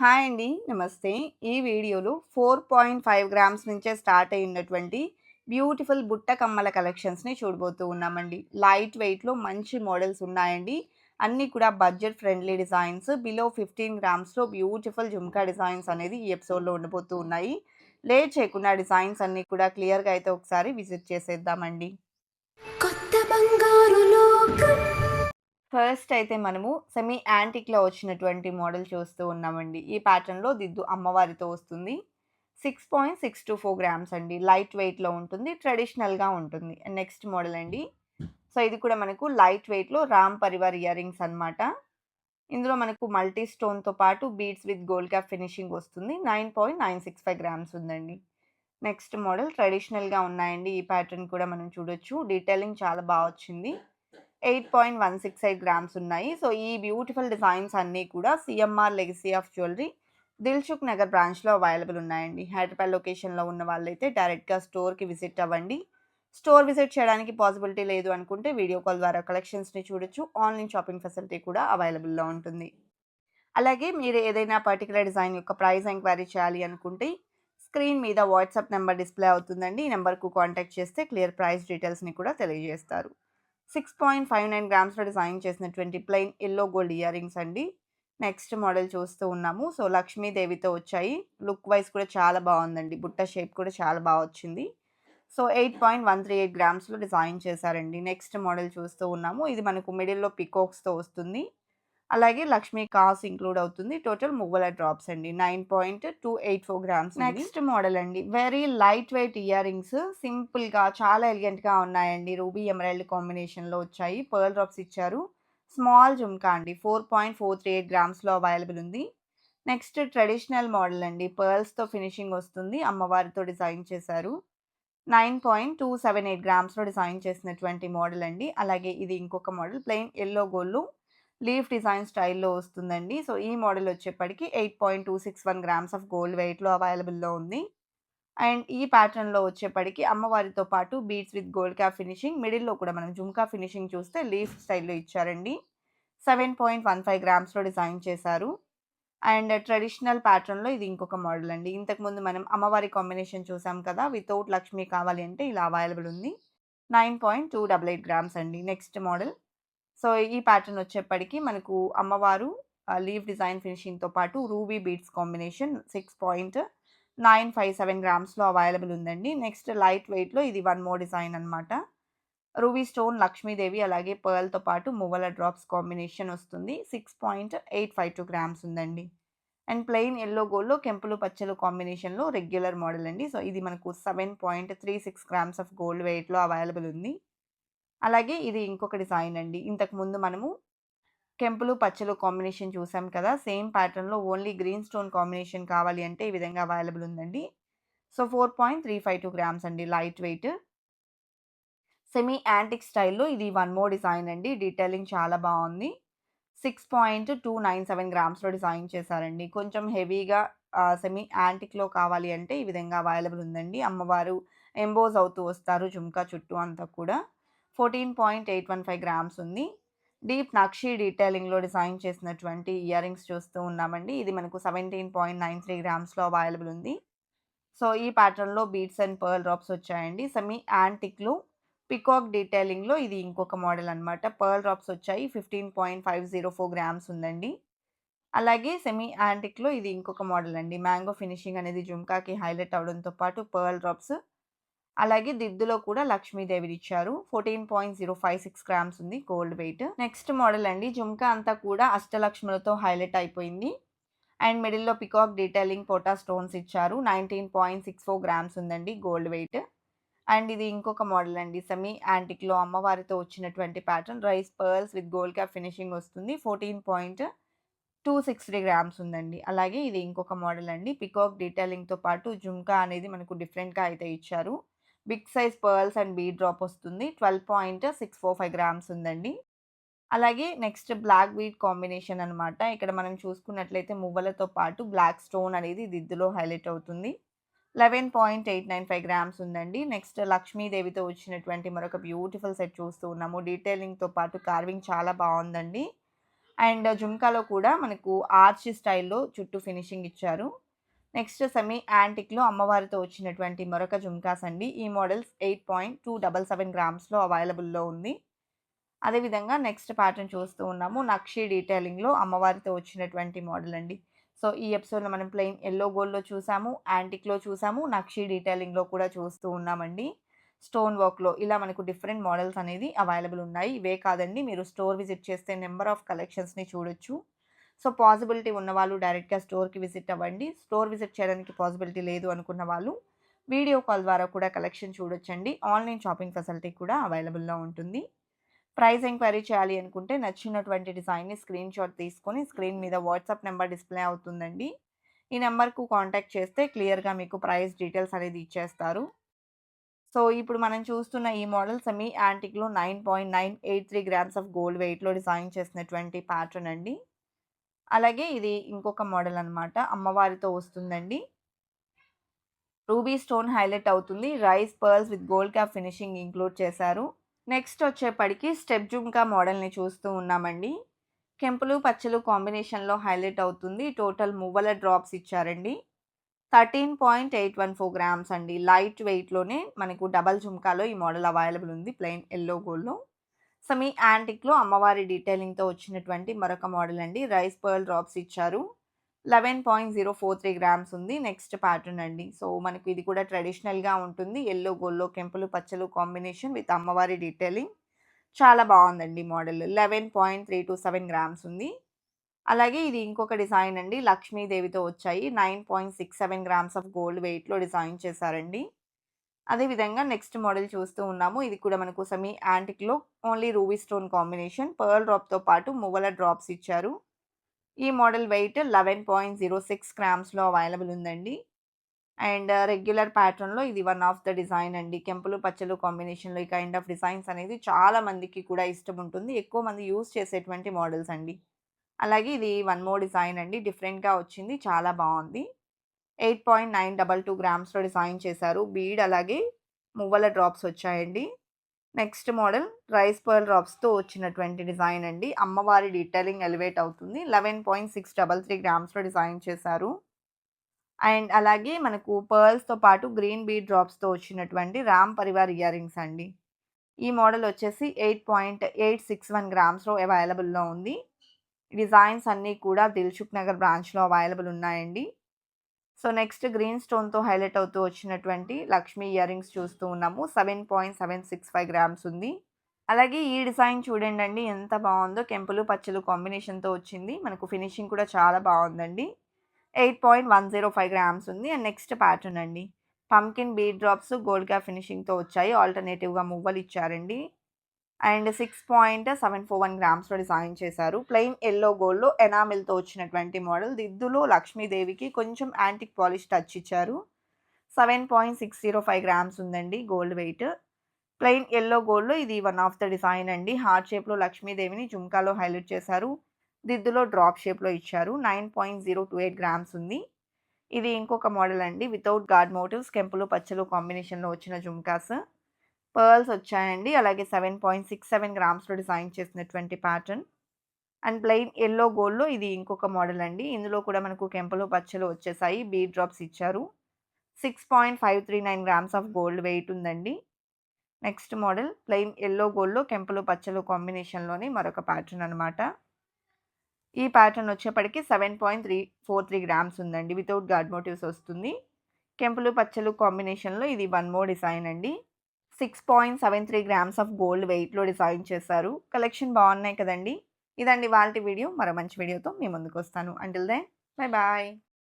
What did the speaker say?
Hi అండి. నమస్తే. ఈ వీడియోలో 4.5 గ్రామ్స్ నుంచే స్టార్ట్ అయినటువంటి బ్యూటిఫుల్ బుట్ట కమ్మల కలెక్షన్స్‌ని చూడబోతూ ఉన్నామండి. లైట్ వెయిట్‌లో మంచి మోడల్స్ ఉన్నాయండి. అన్నీ కూడా బడ్జెట్ ఫ్రెండ్లీ డిజైన్స్. బిలో 15 గ్రామ్స్‌లో బ్యూటిఫుల్ జుమ్కా డిజైన్స్ అనేది ఈ ఎపిసోడ్‌లో ఉండబోతూ ఉన్నాయి. లేట్ చేయకుండా డిజైన్స్ అన్నీ కూడా క్లియర్‌గా అయితే ఒకసారి విజిట్ చేసేద్దామండి. కొత్త బంగారు లోకం ఫస్ట్ అయితే మనము సెమీ యాంటిక్‌లో వచ్చినటువంటి మోడల్ చూస్తూ ఉన్నామండి. ఈ ప్యాటర్న్‌లో దిద్దు అమ్మవారితో వస్తుంది. 6.624 గ్రామ్స్ అండి. లైట్ వెయిట్‌లో ఉంటుంది. ట్రెడిషనల్‌గా ఉంటుంది. నెక్స్ట్ మోడల్ అండి. సో, ఇది కూడా మనకు లైట్ వెయిట్‌లో రామ్ పరివార్ ఇయర్ రింగ్స్ అన్నమాట. ఇందులో మనకు మల్టీ స్టోన్‌తో పాటు beads with gold cap finishing వస్తుంది. 9.965 గ్రామ్స్ ఉందండి. నెక్స్ట్ మోడల్ ట్రెడిషనల్‌గా ఉన్నాయండి. ఈ ప్యాటర్న్ కూడా మనం చూడొచ్చు. డీటెయిలింగ్ చాలా బాగా వచ్చింది. 8.168 గ్రామ్స్ ఉన్నాయి. సో, ఈ బ్యూటిఫుల్ డిజైన్స్ అన్నీ కూడా CMR legacy of jewellery Dilsukhnagar బ్రాంచ్‌లో అవైలబుల్ ఉన్నాయండి. హైదరాబాద్ లొకేషన్‌లో ఉన్న వాళ్ళైతే డైరెక్ట్‌గా స్టోర్‌కి విజిట్ అవ్వండి. స్టోర్ విజిట్ చేయడానికి పాసిబిలిటీ లేదు అనుకుంటే వీడియో కాల్ ద్వారా కలెక్షన్స్‌ని చూడొచ్చు. ఆన్‌లైన్ షాపింగ్ ఫెసిలిటీ కూడా అవైలబుల్‌లో ఉంటుంది. అలాగే మీరు ఏదైనా పర్టికులర్ డిజైన్ యొక్క ప్రైస్ ఎంక్వైరీ చేయాలి అనుకుంటే స్క్రీన్ మీద వాట్సాప్ నెంబర్ డిస్‌ప్లే అవుతుందండి. ఈ నెంబర్కు కాంటాక్ట్ చేస్తే క్లియర్ ప్రైస్ డీటెయిల్స్‌ని కూడా తెలియజేస్తారు. 6.59 గ్రామ్స్‌లో డిజైన్ చేసినటువంటి plain yellow gold earrings అండి. నెక్స్ట్ మోడల్ చూస్తూ ఉన్నాము. సో, లక్ష్మీదేవితో వచ్చాయి. లుక్ వైస్ కూడా చాలా బాగుందండి బుట్ట షేప్ కూడా చాలా బాగా వచ్చింది. సో, 8.138 గ్రామ్స్‌లో డిజైన్ చేశారండి. నెక్స్ట్ మోడల్ చూస్తూ ఉన్నాము. ఇది మనకు మిడిల్‌లో పికాక్స్‌తో వస్తుంది. అలాగే లక్ష్మీ కాస్ ఇంక్లూడ్ అవుతుంది. టోటల్ మువ్వల డ్రాప్స్ అండి. 9.284 గ్రామ్స్ ఉంది. నెక్స్ట్ మోడల్ అండి. Very light weight ear rings సింపుల్‌గా చాలా ఎలిగెంట్‌గా ఉన్నాయండి. రూబీ ఎమరాల్డ్ కాంబినేషన్‌లో వచ్చాయి. పర్ల్ డ్రాప్స్ ఇచ్చారు. స్మాల్ జుమ్కా అండి. 4.438 గ్రామ్స్‌లో అవైలబుల్ ఉంది. నెక్స్ట్ ట్రెడిషనల్ మోడల్ అండి. పర్ల్స్‌తో ఫినిషింగ్ వస్తుంది. అమ్మవారితో డిజైన్ చేశారు. 9.278 గ్రామ్స్‌లో డిజైన్ చేసినటువంటి మోడల్ అండి. అలాగే ఇది ఇంకొక మోడల్ ప్లెయిన్ యెల్లో గోల్డ్‌లో లీఫ్ డిజైన్ స్టైల్‌లో వస్తుందండి. సో, ఈ మోడల్ వచ్చేప్పటికి 8.261 గ్రామ్స్ ఆఫ్ గోల్డ్ వెయిట్‌లో అవైలబుల్‌లో ఉంది. అండ్ ఈ ప్యాటర్న్‌లో వచ్చేప్పటికి అమ్మవారితో పాటు beads with gold cap finishing మిడిల్‌లో కూడా మనం జుమ్కా ఫినిషింగ్ చూస్తే లీఫ్ స్టైల్‌లో ఇచ్చారండి. 7.15 గ్రామ్స్‌లో డిజైన్ చేశారు. అండ్ ట్రెడిషనల్ ప్యాటర్న్‌లో ఇది ఇంకొక మోడల్ అండి. ఇంతకుముందు మనం అమ్మవారి కాంబినేషన్ చూసాం కదా! వితౌట్ లక్ష్మి కావాలి అంటే ఇలా అవైలబుల్ ఉంది. 9.288 గ్రామ్స్ అండి. Next model. సో, ఈ ప్యాటర్న్ వచ్చేప్పటికి మనకు అమ్మవారు లీవ్ డిజైన్ ఫినిషింగ్‌తో పాటు రూబీ బీడ్స్ కాంబినేషన్ 6.957 గ్రామ్స్‌లో అవైలబుల్ ఉందండి. నెక్స్ట్ లైట్ వెయిట్‌లో ఇది వన్ మోర్ డిజైన్ అనమాట రూబీ స్టోన్ లక్ష్మీదేవి అలాగే పర్ల్‌తో పాటు మువ్వల డ్రాప్స్ కాంబినేషన్ వస్తుంది. 6.852 గ్రామ్స్ ఉందండి. అండ్ ప్లెయిన్ ఎల్లో గోల్డ్‌లో కెంపులు పచ్చలు కాంబినేషన్‌లో రెగ్యులర్ మోడల్ అండి. సో, ఇది మనకు 7.36 గ్రామ్స్ ఆఫ్ గోల్డ్ వెయిట్‌లో అవైలబుల్ ఉంది. అలాగే ఇది ఇంకొక డిజైన్ అండి. ఇంతకుముందు మనము కెంపులు పచ్చలు కాంబినేషన్ చూసాం కదా! సేమ్ ప్యాటర్న్‌లో ఓన్లీ గ్రీన్ స్టోన్ కాంబినేషన్ కావాలి అంటే ఈ విధంగా అవైలబుల్ ఉందండి. సో, 4.352 గ్రామ్స్ అండి. Light weight. సెమీ యాంటిక్ స్టైల్‌లో ఇది వన్ మోర్ డిజైన్ అండి. డీటెయిలింగ్ చాలా బాగుంది six point two nine seven గ్రామ్స్‌లో design చేశారండి. కొంచెం హెవీగా సెమీ యాంటిక్‌లో కావాలి అంటే ఈ విధంగా అవైలబుల్ ఉందండి. అమ్మవారు ఎంబోజ్ అవుతూ వస్తారు జుమ్కా చుట్టూ అంతా కూడా. 14.815 గ్రామ్స్ ఉంది. డీప్ నక్షి డీటెయిలింగ్‌లో డిజైన్ చేసినటువంటి ఇయర్ రింగ్స్ చూస్తూ ఉన్నామండి. ఇది మనకు 17.93 గ్రామ్స్‌లో అవైలబుల్ ఉంది. సో, ఈ ప్యాటర్న్‌లో బీట్స్ అండ్ పర్ల్ డ్రాప్స్ వచ్చాయండి. సెమీ యాంటిక్‌లో పికాక్ డీటెయిలింగ్‌లో ఇది ఇంకొక మోడల్ అన్నమాట. పర్ల్ డ్రాప్స్ వచ్చాయి. 15.504 గ్రామ్స్ ఉందండి. అలాగే సెమీ యాంటిక్‌లో ఇది ఇంకొక మోడల్ అండి. మ్యాంగో ఫినిషింగ్ అనేది జుమ్కాకి హైలైట్ అవడంతో పాటు పర్ల్ డ్రాప్స్ అలాగే దిద్దులో కూడా లక్ష్మీదేవిది ఇచ్చారు fourteen point zero five six grams ఉంది గోల్డ్ వెయిట్. నెక్స్ట్ మోడల్ అండి. జుమ్కా అంతా కూడా అష్టలక్ష్ములతో హైలైట్ అయిపోయింది. అండ్ మిడిల్‌లో పికాక్ డీటెయిలింగ్ పోటా స్టోన్స్ ఇచ్చారు. 19.64 గ్రామ్స్ ఉందండి గోల్డ్ వెయిట్. అండ్ ఇది ఇంకొక మోడల్ అండి. సెమీ యాంటిక్‌లో అమ్మవారితో వచ్చినటువంటి pattern rice pearls with gold cap finishing వస్తుంది. 14.263 గ్రామ్స్ ఉందండి. అలాగే ఇది ఇంకొక మోడల్ అండి. పికాక్ డీటెయిలింగ్‌తో పాటు జుమ్కా అనేది మనకు డిఫరెంట్‌గా అయితే ఇచ్చారు. Big size pearls and bee drop వస్తుంది. 12.645 గ్రామ్స్ ఉందండి. అలాగే నెక్స్ట్ బ్లాక్ బీడ్ కాంబినేషన్ అనమాట ఇక్కడ మనం చూసుకున్నట్లయితే మువ్వలతో పాటు బ్లాక్ స్టోన్ అనేది దిద్దులో హైలైట్ అవుతుంది. 11.895 గ్రామ్స్ ఉందండి. నెక్స్ట్ లక్ష్మీదేవితో వచ్చినటువంటి మరొక బ్యూటిఫుల్ సెట్ చూస్తూ ఉన్నాము. డీటెయిలింగ్‌తో పాటు కార్వింగ్ చాలా బాగుందండి అండ్ జుంకాలో కూడా మనకు ఆర్చ్ స్టైల్‌లో చుట్టూ ఫినిషింగ్ ఇచ్చారు. నెక్స్ట్ సెమీ యాంటిక్‌లో అమ్మవారితో వచ్చినటువంటి మరొక జుమ్కాస్ అండి. ఈ మోడల్స్ 8.277 గ్రామ్స్‌లో అవైలబుల్‌లో ఉంది. అదేవిధంగా నెక్స్ట్ ప్యాటర్న్ చూస్తూ ఉన్నాము. నక్షి డీటెయిలింగ్‌లో అమ్మవారితో వచ్చినటువంటి మోడల్ అండి. సో, ఈ ఎపిసోడ్‌లో మనం ప్లెయిన్ ఎల్లో గోల్డ్‌లో చూసాము, యాంటిక్‌లో చూసాము, నక్షి డీటెయిలింగ్‌లో కూడా చూస్తూ ఉన్నామండి. స్టోన్ వర్క్‌లో ఇలా మనకు డిఫరెంట్ మోడల్స్ అనేది అవైలబుల్ ఉన్నాయి. ఇవే కాదండి మీరు స్టోర్ విజిట్ చేస్తే నెంబర్ ఆఫ్ కలెక్షన్స్‌ని చూడొచ్చు. సో, పాసిబిలిటీ ఉన్నవాళ్ళు డైరెక్ట్‌గా స్టోర్‌కి విజిట్ అవ్వండి. స్టోర్ విజిట్ చేయడానికి పాసిబిలిటీ లేదు అనుకున్న వాళ్ళు వీడియో కాల్ ద్వారా కూడా కలెక్షన్ చూడొచ్చండి. ఆన్‌లైన్ షాపింగ్ ఫెసిలిటీ కూడా అవైలబుల్‌లో ఉంటుంది. ప్రైస్ ఎంక్వైరీ చేయాలి అనుకుంటే నచ్చినటువంటి డిజైన్‌ని స్క్రీన్‌షాట్ తీసుకొని స్క్రీన్ మీద వాట్సాప్ నెంబర్ డిస్‌ప్లే అవుతుందండి. ఈ నెంబర్కు కాంటాక్ట్ చేస్తే క్లియర్‌గా మీకు ప్రైస్ డీటెయిల్స్ అనేది ఇచ్చేస్తారు. సో, ఇప్పుడు మనం చూస్తున్న ఈ మోడల్ సెమీ యాంటిక్‌లో 9.983 గ్రామ్స్ ఆఫ్ గోల్డ్ వెయిట్‌లో డిజైన్ చేసినటువంటి ప్యాటర్న్ అండి. అలాగే ఇది ఇంకొక మోడల్ అనమాట అమ్మవారితో వస్తుందండి. రూబీ స్టోన్ హైలైట్ అవుతుంది. Rice pearls with gold cap finishing include చేశారు. నెక్స్ట్ వచ్చేప్పటికి స్టెప్ జుంకా మోడల్‌ని చూస్తూ ఉన్నామండి. కెంపులు, పచ్చలు కాంబినేషన్‌లో హైలైట్ అవుతుంది. టోటల్ మువ్వల డ్రాప్స్ ఇచ్చారండి. 13.814 గ్రామ్స్ అండి. లైట్ వెయిట్‌లోనే మనకు డబల్ జుంకాలో ఈ మోడల్ అవైలబుల్ ఉంది. ప్లెయిన్ ఎల్లో గోల్డ్‌లో. సో మీ యాంటిక్‌లో అమ్మవారి డీటెయిలింగ్‌తో వచ్చినటువంటి మరొక మోడల్ అండి. రైస్ పర్ల్ డ్రాప్స్ ఇచ్చారు. 11.043 గ్రామ్స్ ఉంది. నెక్స్ట్ ప్యాటర్న్ అండి. సో, మనకు ఇది కూడా ట్రెడిషనల్‌గా ఉంటుంది. ఎల్లో గోల్లో కెంపులు, పచ్చలు కాంబినేషన్ విత్ అమ్మవారి డీటెయిలింగ్. చాలా బాగుందండి మోడల్. 11.327 గ్రామ్స్ ఉంది. అలాగే ఇది ఇంకొక డిజైన్ అండి. లక్ష్మీదేవితో వచ్చాయి. 9.67 గ్రామ్స్ ఆఫ్ గోల్డ్ వెయిట్‌లో డిజైన్ చేశారండి. అదేవిధంగా నెక్స్ట్ మోడల్ చూస్తూ ఉన్నాము. ఇది కూడా మనకు semi యాంటిక్‌లో only ruby stone combination. Pearl డ్రాప్‌తో పాటు మువ్వల డ్రాప్స్ ఇచ్చారు. ఈ మోడల్ వెయిట్ 11.06 గ్రామ్స్‌లో అవైలబుల్ ఉందండి. అండ్ రెగ్యులర్ ప్యాటర్న్‌లో ఇది వన్ ఆఫ్ ద డిజైన్ అండి. కెంపులు, పచ్చలు కాంబినేషన్‌లో ఈ కైండ్ ఆఫ్ డిజైన్స్ అనేది చాలా మందికి కూడా ఇష్టం ఉంటుంది. ఎక్కువ మంది యూజ్ చేసేటువంటి మోడల్స్ అండి. అలాగే ఇది వన్ మోర్ డిజైన్ అండి. డిఫరెంట్‌గా వచ్చింది. చాలా బాగుంది eight point nine double two గ్రామ్స్‌లో design చేశారు. బీడ్ అలాగే మువ్వల డ్రాప్స్ వచ్చాయండి. నెక్స్ట్ మోడల్ రైస్ పర్ల్ డ్రాప్స్‌తో వచ్చినటువంటి డిజైన్ అండి. అమ్మవారి డీటెయిలింగ్ ఎలివేట్ అవుతుంది. 11.633 గ్రామ్స్‌లో డిజైన్ చేశారు. అండ్ అలాగే మనకు పర్ల్స్‌తో పాటు గ్రీన్ బీడ్ డ్రాప్స్‌తో వచ్చినటువంటి రామ్ పరివార్ ఇయర్ రింగ్స్ అండి. ఈ మోడల్ వచ్చేసి 8.861 గ్రామ్స్‌లో అవైలబుల్‌లో ఉంది. డిజైన్స్ అన్నీ కూడా దిల్సుఖ్ నగర్ బ్రాంచ్‌లో అవైలబుల్ ఉన్నాయండి. సో, నెక్స్ట్ గ్రీన్ స్టోన్‌తో హైలైట్ అవుతూ వచ్చినటువంటి లక్ష్మీ ఇయర్ రింగ్స్ చూస్తూ ఉన్నాము. 7.765 గ్రామ్స్ ఉంది. అలాగే ఈ డిజైన్ చూడండి అండి ఎంత బాగుందో కెంపులు, పచ్చలు కాంబినేషన్‌తో వచ్చింది. మనకు ఫినిషింగ్ కూడా చాలా బాగుందండి eight point one zero five grams ఉంది. అండ్ నెక్స్ట్ ప్యాటర్న్ అండి. Pumpkin bead drops gold cap ఫినిషింగ్‌తో వచ్చాయి. ఆల్టర్‌నేటివ్‌గా మువ్వలు ఇచ్చారండి. అండ్ 6.741 గ్రామ్స్‌లో డిజైన్ చేశారు. ప్లెయిన్ ఎల్లో గోల్డ్‌లో ఎనామిల్‌తో వచ్చినటువంటి మోడల్. దిద్దులో లక్ష్మీదేవికి కొంచెం యాంటిక్ పాలిష్ టచ్ ఇచ్చారు. 7.605 గ్రామ్స్ ఉందండి గోల్డ్ వెయిట్. ప్లెయిన్ ఎల్లో గోల్డ్‌లో ఇది వన్ ఆఫ్ ద డిజైన్ అండి. హార్ట్ షేప్‌లో లక్ష్మీదేవిని జుమ్కాలో హైలైట్ చేశారు. దిద్దులో డ్రాప్ షేప్‌లో ఇచ్చారు. 9.028 గ్రామ్స్ ఉంది. ఇది ఇంకొక మోడల్ అండి. వితౌట్ గార్డ్ మోటివ్స్ కెంపులు, పచ్చలు కాంబినేషన్‌లో వచ్చిన జుమ్కాస్ పర్ల్స్ వచ్చాయండి. అలాగే 7.67 గ్రామ్స్‌లో డిజైన్ చేసినటువంటి ప్యాటర్న్. అండ్ ప్లెయిన్ ఎల్లో గోల్డ్‌లో ఇది ఇంకొక మోడల్ అండి. ఇందులో కూడా మనకు కెంపలు పచ్చలు వచ్చేసాయి. బీ డ్రాప్స్ ఇచ్చారు. 6.539 గ్రామ్స్ ఆఫ్ గోల్డ్ వెయిట్ ఉందండి. నెక్స్ట్ మోడల్ ప్లెయిన్ ఎల్లో గోల్డ్‌లో కెంపలు పచ్చలు కాంబినేషన్‌లోని మరొక ప్యాటర్న్ అనమాట. ఈ ప్యాటర్న్ వచ్చేప్పటికి 7.343 గ్రామ్స్ ఉందండి. వితౌట్ గార్డ్ మోటివ్స్ వస్తుంది. కెంపులు, పచ్చలు కాంబినేషన్‌లో ఇది వన్ మోర్ డిజైన్ అండి. 6.73 గ్రామ్స్ ఆఫ్ గోల్డ్ వెయిట్‌లో డిజైన్ చేశారు. కలెక్షన్ బాగున్నాయి కదండీ! ఇదండి వాళ్ళ వీడియో. మరో మంచి వీడియోతో మీ ముందుకొస్తాను. Until then bye bye.